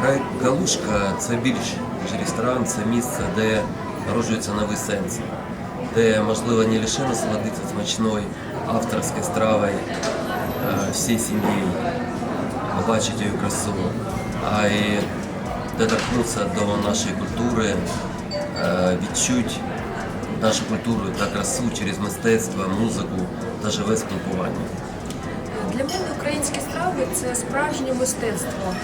Проект Галушка це більш ніж ресторан, це місце, де народжується новий сенс, де можливо не лише насладитися смачною авторською стравою всієї сім'ї, побачити її красу, а й доторкнутися до нашої культури, е, відчуть нашу культуру та красу через мистецтво, музику та живе спілкування. Для мене українські страви це справжнє мистецтво.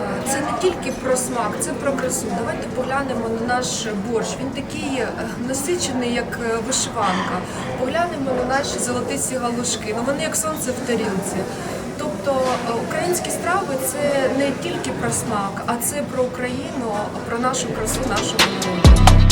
Е, Це не тільки про смак, це про красу. Давайте поглянемо на наш борщ. Він такий е, насичений, як е, вишиванка. Поглянемо на наші золотисті галушки. Ну вони як сонце в тарілці. Тобто українські страви це не тільки про смак, а це про Україну, про нашу красу, нашого народу.